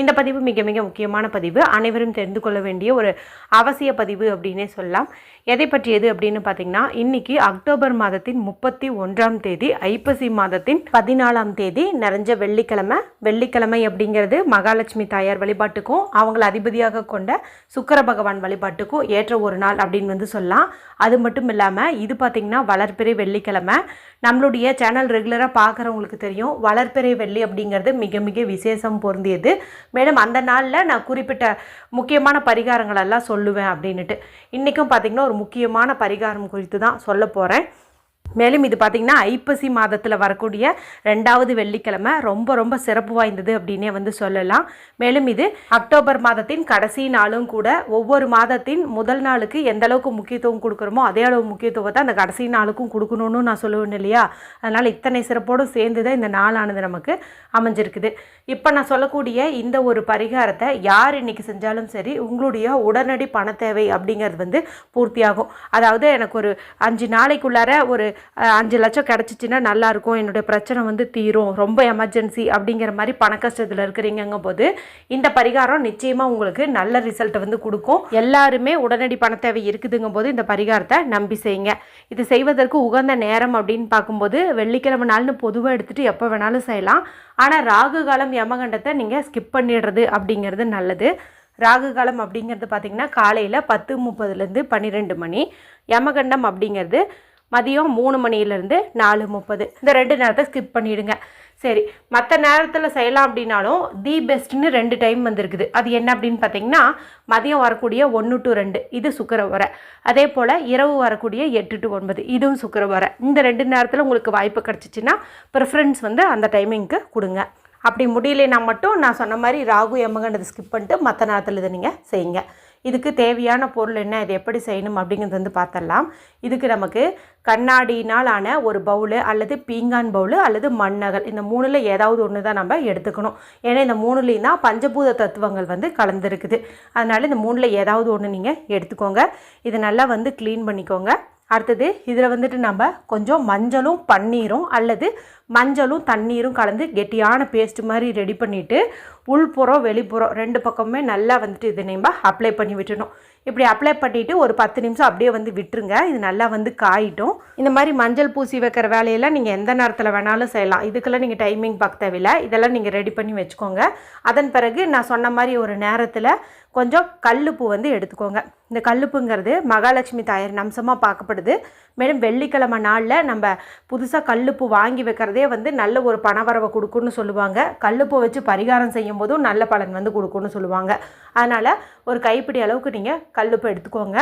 இந்த பதிவு மிக மிக முக்கியமான பதிவு. அனைவரும் தெரிந்து கொள்ள வேண்டிய ஒரு அவசிய பதிவு அப்படின்னே சொல்லலாம். எதை பற்றியது அப்படின்னு பார்த்தீங்கன்னா இன்னைக்கு அக்டோபர் மாதத்தின் முப்பத்தி ஒன்றாம் தேதி ஐப்பசி மாதத்தின் பதினாலாம் தேதி நிறைஞ்ச வெள்ளிக்கிழமை. வெள்ளிக்கிழமை அப்படிங்கிறது மகாலட்சுமி தாயார் வழிபாட்டுக்கும் அவங்கள அதிபதியாக கொண்ட சுக்கர பகவான் வழிபாட்டுக்கும் ஏற்ற ஒரு நாள் அப்படின்னு வந்து சொல்லலாம். அது மட்டும் இல்லாமல் இது பார்த்திங்கன்னா வளர்பிறை வெள்ளிக்கிழமை. நம்மளுடைய சேனல் ரெகுலராக பார்க்குறவங்களுக்கு தெரியும் வளர்பிறை வெள்ளி அப்படிங்கிறது மிக மிக விசேஷம் பொருந்தியது. மேலும் அந்த நாளில் நான் குறிப்பிட்ட முக்கியமான பரிகாரங்களெல்லாம் சொல்லுவேன் அப்படின்னுட்டு. இன்றைக்கும் பார்த்திங்கன்னா ஒரு முக்கியமான பரிகாரம் குறித்து தான் சொல்ல போகிறேன் மேலும் இது பார்த்திங்கன்னா ஐப்பசி மாதத்தில் வரக்கூடிய ரெண்டாவது வெள்ளிக்கிழமை ரொம்ப ரொம்ப சிறப்பு வாய்ந்தது அப்படின்னே வந்து சொல்லலாம். மேலும் இது அக்டோபர் மாதத்தின் கடைசி நாளும் கூட ஒவ்வொரு மாதத்தின் முதல் நாளுக்கு எந்த அளவுக்கு முக்கியத்துவம் கொடுக்குறோமோ அதே அளவு முக்கியத்துவத்தை அந்த கடைசி நாளுக்கும் கொடுக்கணும்னு நான் சொல்லுவேன் இல்லையா? அதனால் இத்தனை சிறப்போடு சேர்ந்து தான் இந்த நாளானது நமக்கு அமைஞ்சிருக்குது. இப்போ நான் சொல்லக்கூடிய இந்த ஒரு பரிகாரத்தை யார் இன்னைக்கு செஞ்சாலும் சரி உங்களுடைய உடனடி பண தேவை அப்படிங்கிறது வந்து பூர்த்தியாகும். அதாவது எனக்கு ஒரு அஞ்சு நாளைக்குள்ளார ஒரு அஞ்சு லட்சம் கிடச்சிச்சின்னா நல்லாயிருக்கும். என்னுடைய பிரச்சனை வந்து தீரும். ரொம்ப எமர்ஜென்சி அப்படிங்கிற மாதிரி பண கஷ்டத்தில் இருக்கிறீங்கங்கும் போது இந்த பரிகாரம் நிச்சயமாக உங்களுக்கு நல்ல ரிசல்ட்டை வந்து கொடுக்கும். எல்லாருமே உடனடி பண தேவை இருக்குதுங்கும் போது இந்த பரிகாரத்தை நம்பி செய்யுங்க. இது செய்வதற்கு உகந்த நேரம் அப்படின்னு பார்க்கும்போது வெள்ளிக்கிழமை நாள்னு பொதுவாக எடுத்துகிட்டு எப்போ வேணாலும் செய்யலாம். ஆனால் ராகு காலம் யமகண்டத்தை நீங்கள் ஸ்கிப் பண்ணிடுறது அப்படிங்கிறது நல்லது. ராகு காலம் அப்படிங்கிறது பார்த்திங்கன்னா காலையில் பத்து முப்பதுலேருந்து பன்னிரெண்டு மணி. யமகண்டம் அப்படிங்கிறது மதியம் மூணு மணிலேருந்து நாலு முப்பது. இந்த ரெண்டு நேரத்தை ஸ்கிப் பண்ணிவிடுங்க சரி மற்ற நேரத்தில் செய்யலாம் அப்படின்னாலும் தி பெஸ்ட்னு ரெண்டு டைம் வந்திருக்குது. அது என்ன அப்படின்னு பார்த்தீங்கன்னா மதியம் வரக்கூடிய ஒன்று டு ரெண்டு இது சுக்கரவரை அதே போல் இரவு வரக்கூடிய எட்டு டு ஒன்பது இதுவும் சுக்கரவரை இந்த ரெண்டு நேரத்தில் உங்களுக்கு வாய்ப்பு கிடச்சிச்சின்னா ப்ரிஃபரன்ஸ் வந்து அந்த டைமிங்க்கு கொடுங்க. அப்படி முடியலைன்னா மட்டும் நான் சொன்ன மாதிரி ராகு எம்மகண்டதை ஸ்கிப் பண்ணிட்டு மற்ற நேரத்தில் இதை நீங்கள் செய்யுங்க. இதுக்கு தேவையான பொருள் என்ன இது எப்படி செய்யணும் அப்படிங்கிறது வந்து பார்த்தரலாம் இதுக்கு நமக்கு கண்ணாடினால் ஆன ஒரு பவுலு அல்லது பீங்கான் பவுலு அல்லது மண்ணகல் இந்த மூணில் ஏதாவது ஒன்று தான் நம்ம எடுத்துக்கணும். ஏன்னா இந்த மூணுலேயும் தான் பஞ்சபூத தத்துவங்கள் வந்து கலந்துருக்குது. அதனால் இந்த மூணில் ஏதாவது ஒன்று நீங்கள் எடுத்துக்கோங்க. இதை நல்லா வந்து க்ளீன் பண்ணிக்கோங்க. அடுத்தது இதில் வந்துட்டு நம்ம கொஞ்சம் மஞ்சளும் பன்னீரும் அல்லது மஞ்சளும் தண்ணீரும் கலந்து கெட்டியான பேஸ்ட் மாதிரி ரெடி பண்ணிவிட்டு உள்புறம் வெளிப்புறம் ரெண்டு பக்கமுமே நல்லா வந்துட்டு இதை நம்ம அப்ளை பண்ணி விட்டுணும் இப்படி அப்ளை பண்ணிவிட்டு ஒரு பத்து நிமிஷம் அப்படியே வந்து விட்டுருங்க. இது நல்லா வந்து காயிட்டும். இந்த மாதிரி மஞ்சள் பூசி வைக்கிற வேலையெல்லாம் நீங்கள் எந்த நேரத்தில் வேணாலும் செய்யலாம். இதுக்கெல்லாம் நீங்கள் டைமிங் பார்க்க தேவையில்லை. இதெல்லாம் நீங்கள் ரெடி பண்ணி வச்சுக்கோங்க. அதன் பிறகு நான் சொன்ன மாதிரி ஒரு நேரத்தில் கொஞ்சம் கல்லுப்பு வந்து எடுத்துக்கோங்க. இந்த கல்லுப்புங்கிறது மகாலட்சுமி தாயாரின் அம்சமாக பார்க்கப்படுது. மேலும் வெள்ளிக்கிழமை நாளில் நம்ம புதுசாக கல்லுப்பு வாங்கி வைக்கிறதே வந்து நல்ல ஒரு பணவரவை கொடுக்குன்னு சொல்லுவாங்க. கல்லுப்பு வச்சு பரிகாரம் செய்யும் போதும் நல்ல பலன் வந்து கொடுக்கும்னு சொல்லுவாங்க. அதனால் ஒரு கைப்பிடி அளவுக்கு நீங்கள் கல்லுப்பு எடுத்துக்கோங்க.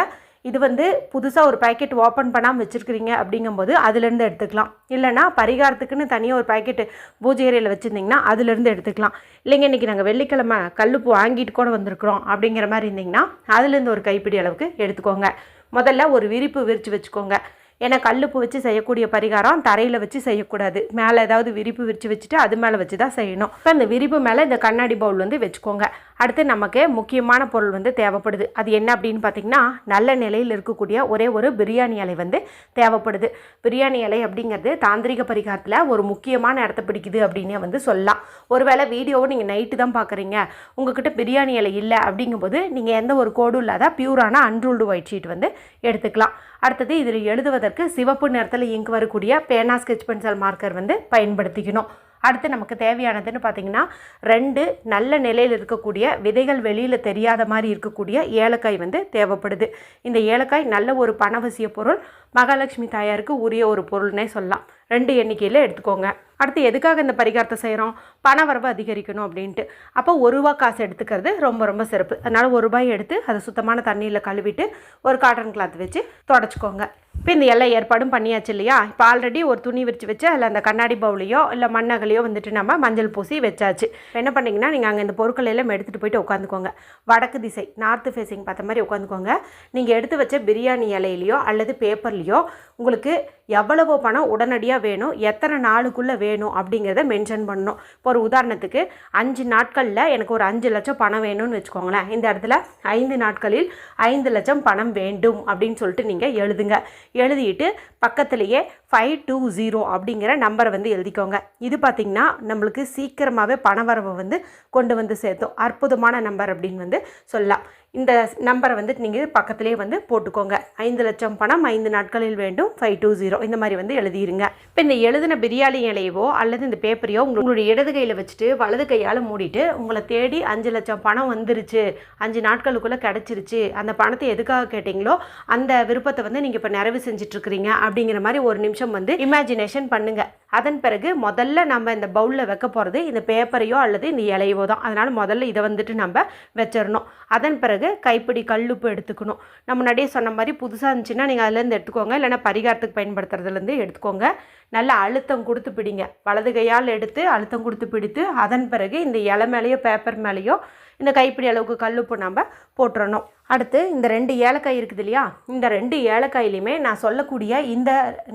இது வந்து புதுசாக ஒரு பாக்கெட் ஓப்பன் பண்ணாமல் வச்சுருக்கிறீங்க அப்படிங்கும்போது அதுலேருந்து எடுத்துக்கலாம். இல்லைனா பரிகாரத்துக்குன்னு தனியாக ஒரு பேக்கெட்டு பூஜை அறையில் வச்சுருந்தீங்கன்னா அதுலேருந்து எடுத்துக்கலாம். இல்லைங்க இன்றைக்கி நாங்கள் வெள்ளிக்கிழமை கல்லுப்பு வாங்கிட்டு கூட வந்திருக்கிறோம் அப்படிங்கிற மாதிரி இருந்தீங்கன்னா அதுலேருந்து ஒரு கைப்பிடி அளவுக்கு எடுத்துக்கோங்க. முதல்ல ஒரு விரிப்பு விரித்து வச்சுக்கோங்க. ஏன்னா கல்லுப்பு வச்சு செய்யக்கூடிய பரிகாரம் தரையில் வச்சு செய்யக்கூடாது. மேலே ஏதாவது விரிப்பு விரித்து வச்சுட்டு அது மேலே வச்சு தான் செய்யணும். இப்போ இந்த விரிப்பு மேலே இந்த கண்ணாடி பவுல் வந்து வச்சுக்கோங்க. அடுத்து நமக்கு முக்கியமான பொருள் வந்து தேவைப்படுது. அது என்ன அப்படின்னு பார்த்தீங்கன்னா நல்ல நிலையில் இருக்கக்கூடிய ஒரே ஒரு பிரியாணி இலை வந்து தேவைப்படுது. பிரியாணி இலை அப்படிங்கிறது தாந்திரிக பரிகாரத்தில் ஒரு முக்கியமான இடத்த பிடிக்குது அப்படின்னே வந்து சொல்லலாம். ஒருவேளை வீடியோவை நீங்கள் நைட்டு தான் பார்க்குறீங்க உங்ககிட்ட பிரியாணி இலை இல்லை அப்படிங்கும்போது நீங்கள் எந்த ஒரு கோடும் இல்லாத பியூரான அன்ரூல்டு ஒயிட் ஷீட் வந்து எடுத்துக்கலாம். அடுத்தது இதில் எழுதுவதற்கு சிவப்பு நிறத்தில் இங்கு வரக்கூடிய பேனா ஸ்கெச் பென்சில் மார்க்கர் வந்து பயன்படுத்திக்கணும். அடுத்து நமக்கு தேவையானதுன்னு பார்த்தீங்கன்னா ரெண்டு நல்ல நிலையில் இருக்கக்கூடிய விதைகள் வெளியில் தெரியாத மாதிரி இருக்கக்கூடிய ஏலக்காய் வந்து தேவைப்படுது. இந்த ஏலக்காய் நல்ல ஒரு பணவசிய பொருள். மகாலட்சுமி தாயாருக்கு உரிய ஒரு பொருள்னே சொல்லலாம். ரெண்டு எண்ணிக்கையில் எடுத்துக்கோங்க. அடுத்து எதுக்காக இந்த பரிகாரத்தை செய்கிறோம் பண வரவு அதிகரிக்கணும் அப்படின்ட்டு. அப்போ ஒரு ரூபா காசு எடுத்துக்கிறது ரொம்ப ரொம்ப சிறப்பு. அதனால் ஒரு ரூபாய் எடுத்து அதை சுத்தமான தண்ணியில் கழுவிட்டு ஒரு காட்டன் கிளாத் வச்சு தொடச்சிக்கோங்க. இப்போ இந்த எல்லா ஏற்பாடும் பண்ணியாச்சு இல்லையா? இப்போ ஆல்ரெடி ஒரு துணி விரித்து வச்சு அதில் அந்த கண்ணாடி பவுலையோ இல்லை மண்ணகலையோ வந்துட்டு நம்ம மஞ்சள் பூசி வச்சாச்சு. என்ன பண்ணீங்கன்னா நீங்கள் அங்கே இந்த பொருட்கள் எல்லாம் எடுத்துகிட்டு போயிட்டு உட்காந்துக்கோங்க. வடக்கு திசை நார்த்து ஃபேஸிங் பார்த்த மாதிரி உட்காந்துக்கோங்க. நீங்கள் எடுத்து வச்ச பிரியாணி இலையிலையோ அல்லது பேப்பர்லேயோ உங்களுக்கு எவ்வளவு பணம் உடனடியாக வேணும் எத்தனை நாளுக்குள்ளே வேணும் அப்படிங்கிறத மென்ஷன் பண்ணணும். இப்போ ஒரு உதாரணத்துக்கு அஞ்சு நாட்களில் எனக்கு ஒரு அஞ்சு லட்சம் பணம் வேணும்னு வச்சுக்கோங்களேன். இந்த இடத்துல ஐந்து நாட்களில் ஐந்து லட்சம் பணம் வேண்டும் அப்படின்னு சொல்லிட்டு நீங்கள் எழுதுங்க. எழுதிட்டு பக்கத்துலேயே ஃபைவ் டூ ஜீரோ அப்படிங்கிற நம்பரை வந்து எழுதிக்கோங்க. இது பார்த்திங்கன்னா நம்மளுக்கு சீக்கிரமாகவே பணவரவை வந்து கொண்டு வந்து சேர்த்தோம். அற்புதமான நம்பர் அப்படின்னு வந்து சொல்லலாம். இந்த நம்பரை வந்து நீங்கள் பக்கத்துலேயே வந்து போட்டுக்கோங்க. ஐந்து லட்சம் பணம் ஐந்து நாட்களில் வேண்டும். ஃபைவ் டூ ஜீரோ இந்த மாதிரி வந்து எழுதிருங்க. இப்போ இந்த எழுதின பிரியாணி இலையவோ அல்லது இந்த பேப்பரையோ உங்களுடைய இடது கையில் வச்சுட்டு வலது கையால் மூடிட்டு உங்களை தேடி அஞ்சு லட்சம் பணம் வந்துருச்சு. அஞ்சு நாட்களுக்குள்ளே கிடச்சிருச்சு. அந்த பணத்தை எதுக்காக கேட்டிங்களோ அந்த விருப்பத்தை வந்து நீங்கள் இப்போ நிறைவு செஞ்சிட்ருக்கிறீங்க அப்படிங்கிற மாதிரி ஒரு நிமிஷம் வந்து இமேஜினேஷன் பண்ணுங்கள் அதன் பிறகு முதல்ல நம்ம இந்த பவுலில் வைக்க போகிறது இந்த பேப்பரையோ அல்லது இந்த இலையவோ தான். அதனால் முதல்ல இதை வந்துட்டு நம்ம வச்சிடணும். அதன் பிறகு கைப்பிடி கல்லுப்பு எடுத்துக்கணும். நம்ம முன்னாடியே சொன்ன மாதிரி புதுசாக இருந்துச்சுன்னா நீங்கள் அதுலேருந்து எடுத்துக்கோங்க. இல்லைன்னா பரிகாரத்துக்கு பயன்படுத்துறதுலேருந்து எடுத்துக்கோங்க. நல்லா அழுத்தம் கொடுத்து பிடிங்க. வலது கையால் எடுத்து அழுத்தம் கொடுத்து பிடித்து அதன் பிறகு இந்த இலை மேலேயோ பேப்பர் மேலேயோ இந்த கைப்பிடி அளவுக்கு கல்லுப்பு நம்ம போட்டுறணும். அடுத்து இந்த ரெண்டு ஏலக்காய் இருக்குது இல்லையா? இந்த ரெண்டு ஏலக்காயிலையுமே நான் சொல்லக்கூடிய இந்த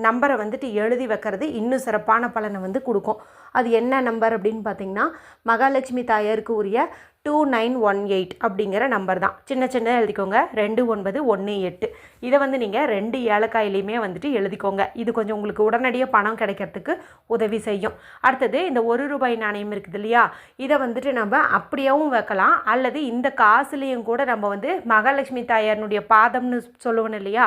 நம்பரை வந்துட்டு எழுதி வைக்கிறது இன்னும் சிறப்பான பலனை வந்து கொடுக்கும். அது என்ன நம்பர் அப்படின்னு பார்த்தீங்கன்னா மகாலட்சுமி தாயாருக்கு உரிய டூ நைன் ஒன் எயிட் அப்படிங்கிற நம்பர் தான். சின்ன சின்ன எழுதிக்கோங்க. ரெண்டு ஒன்பது ஒன்று எட்டு. இதை வந்து நீங்கள் ரெண்டு ஏலக்காயிலையுமே வந்துட்டு எழுதிக்கோங்க. இது கொஞ்சம் உங்களுக்கு உடனடியாக பணம் கிடைக்கிறதுக்கு உதவி செய்யும். அடுத்தது இந்த ஒரு ரூபாய் நாணயம் இருக்குது இல்லையா? இதை வந்துட்டு நம்ம அப்படியேவும் வைக்கலாம். அல்லது இந்த காசுலேயும் கூட நம்ம வந்து மகாலட்சுமி தாயாரினுடைய பாதம்னு சொல்லுவோம் இல்லையா?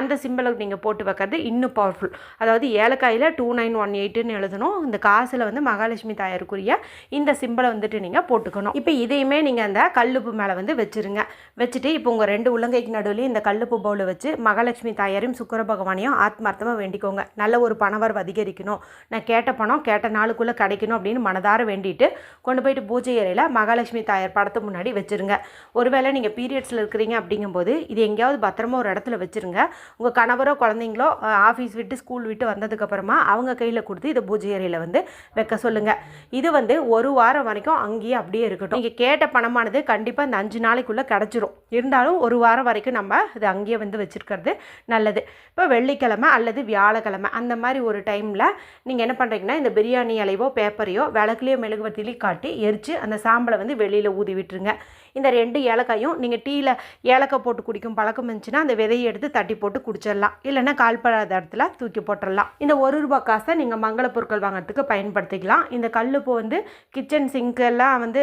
அந்த சிம்பிளுக்கு நீங்கள் போட்டு வைக்கிறது இன்னும் பவர்ஃபுல் அதாவது ஏலக்காயில் டூ நைன் ஒன் எயிட்டுன்னு எழுதணும். இந்த காசில் வந்து மகாலட்சுமி தாயாருக்குரிய இந்த சிம்பிளை வந்துட்டு நீங்கள் போட்டுக்கணும். இப்போ இதையுமே நீங்கள் அந்த கல்லுப்பு மேலே வந்து வச்சுருங்க. வச்சுட்டு இப்போ உங்கள் ரெண்டு உள்ளங்கைக்கு நடுவில் இந்த கல்லுப்பு பவுலை வச்சு மகாலட்சுமி தாயாரையும் சுக்கர பகவானையும் ஆத்மார்த்தமாக வேண்டிக்கோங்க. நல்ல ஒரு பணவரவு அதிகரிக்கணும். நான் கேட்ட பணம் கேட்ட நாளுக்குள்ளே கிடைக்கணும் அப்படின்னு மனதார வேண்டிட்டு கொண்டு போயிட்டு பூஜை அறையில் மகாலட்சுமி தாயார் படத்து முன்னாடி வச்சுருங்க. ஒருவேளை நீங்கள் பீரியட்ஸில் இருக்கிறீங்க அப்படிங்கும்போது இது எங்கேயாவது பத்திரமா ஒரு இடத்துல வச்சுருங்க. உங்கள் கணவரோ குழந்தைங்களோ ஆஃபீஸ் விட்டு ஸ்கூல் விட்டு வந்ததுக்கப்புறமா அவங்க கையில் கொடுத்து இதை பூஜை அறையில் வந்து வைக்க சொல்லுங்கள் இது வந்து ஒரு வாரம் வரைக்கும் அங்கேயே அப்படியே இருக்கட்டும். நீங்கள் கேட்ட பணமானது கண்டிப்பாக இந்த அஞ்சு நாளைக்குள்ளே கிடச்சிரும். இருந்தாலும் ஒரு வாரம் வரைக்கும் நம்ம இது அங்கேயே வந்து வச்சுருக்கிறது நல்லது. இப்போ வெள்ளிக்கிழமை அல்லது வியாழக்கிழமை அந்த மாதிரி ஒரு டைமில் நீங்கள் என்ன பண்ணுறீங்கன்னா இந்த பிரியாணி அலைவோ பேப்பரையோ விளக்குலையோ மெழுகுவத்திலையும் காட்டி எரித்து அந்த சாம்பலை வந்து வெளியில் ஊதி விட்டுருங்க. இந்த ரெண்டு ஏலக்காயும் நீங்கள் டீயில் ஏலக்காய் போட்டு குடிக்கும் பழக்கம் இருந்துச்சுன்னா அந்த விதையை எடுத்து தட்டி போட்டு குடிச்சிடலாம். இல்லைன்னா கால்படாத இடத்துல தூக்கி போட்டுடலாம். இந்த ஒரு ரூபாய் காசை நீங்கள் மங்கள பொருட்கள் வாங்குறதுக்கு பயன்படுத்திக்கலாம். இந்த கல்லுப்பு வந்து கிச்சன் சிங்க்கெல்லாம் வந்து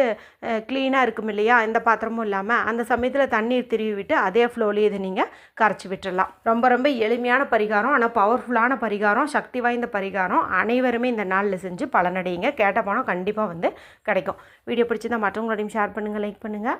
க்ளீனாக இருக்கும் இல்லையா? எந்த பாத்திரமும் இல்லாமல் அந்த சமயத்தில் தண்ணீர் திருவி விட்டு அதே ஃப்ளோலேயே இதை நீங்கள் கரைச்சி விட்டுடலாம். ரொம்ப ரொம்ப எளிமையான பரிகாரம் ஆனால் பவர்ஃபுல்லான பரிகாரம் சக்தி வாய்ந்த பரிகாரம். அனைவருமே இந்த நாளில் செஞ்சு பலனடையுங்க. கேட்ட பணம் கண்டிப்பாக வந்து கிடைக்கும். வீடியோ பிடிச்சிருந்தால் மற்றவங்களோடையும் ஷேர் பண்ணுங்கள் லைக் பண்ணுங்கள்